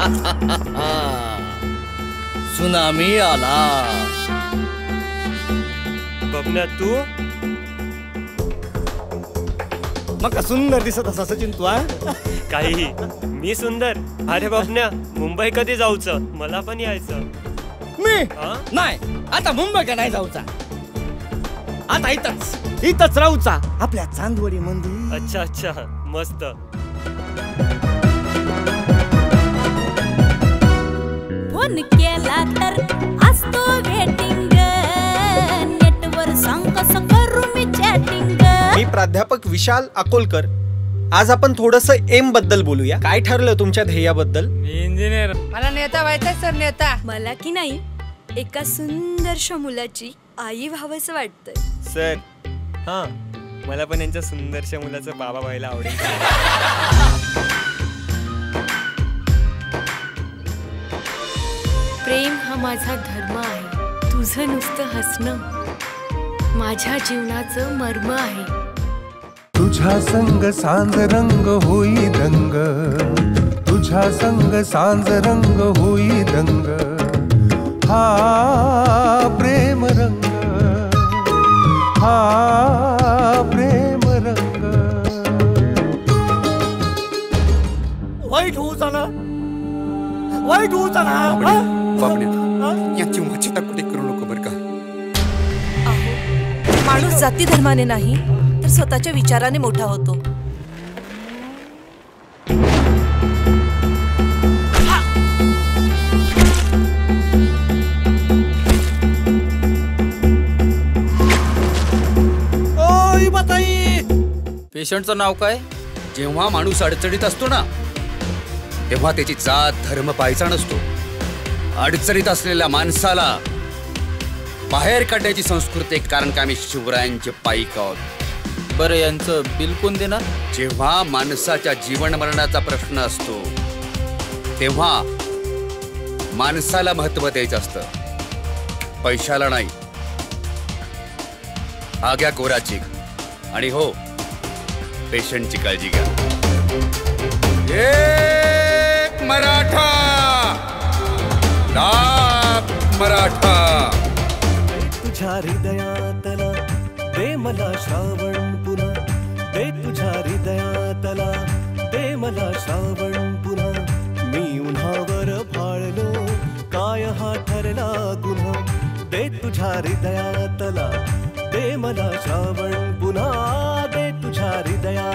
Tsunami आला. बबन्या तू? मग का सुंदर दिसत असा सचिन तू हा? काही. मी सुंदर. अरे बबन्या मुंबई कधी जाऊचं? मला पण यायचं. मी? हा? नाही. आता मुंबई का नाही जाऊचा? आता इथंच. इथंच राहूचा. आपल्या चांदवडी मंदिर. अच्छा अच्छा. मस्त. फोन केला तर असतो वेटिंग नेटवर सांग कसं करू मी चॅटिंग मी प्राध्यापक विशाल अकोलकर. आज आपण थोडस एमबद्दल बोलूया. काय ठरलं तुमच्या ध्येयाबद्दल? मला नेता व्हायचंय सर नेता. मला की नाही एका सुंदरशा मुलाची आई व्हावंसं वाटतंय. सर हा मला पण यांच्या सुंदरशा मुलाचं बाबा व्हायला आवडेल. हा माझा धर्म आहे. तुझं नुसतं हसणं. माझ्या जीवनाचं मर्म आहे. तुझ्या संग सांज रंग होई दंग. तुझ्या संग सांज रंग होई दंग. हा प्रेम रंग. हा प्रेम रंग. वाईट होऊचा ना वाईट होऊचा ना हा? हा? याची मचिता कुठे करू नको बरं का. माणूस जाती धर्माने नाही तर स्वतःच्या विचाराने मोठा होतो. पेशंटचं नाव काय? जेव्हा माणूस अडचणीत असतो ना तेव्हा त्याची जात धर्म पाहायचा नसतो. अडचणीत असलेल्या माणसाला बाहेर काढण्याची संस्कृती आहे, कारण का आम्ही शिवरायांचे पाईक आहोत. बरं यांचं बिल कोण देणार? जेव्हा माणसाच्या जीवन मरणाचा प्रश्न असतो तेव्हा माणसाला महत्त्व द्यायचं असतं. पैशाला नाही. आग्या गोराची. आणि हो पेशंटची काळजी घ्या. एक मराठा. लाख मराठा. तुझ्या हृदयातला दे मला श्रावण पुन्हा. दे तुझ्या हृदयातला दे मला श्रावण पुन्हा. मी उन्हावर भाळलो काय हा ठरला गुन्हा. दे तुझ्या हृदयातला दे मला श्रावण पुन्हा. दे तुझ्या हृदया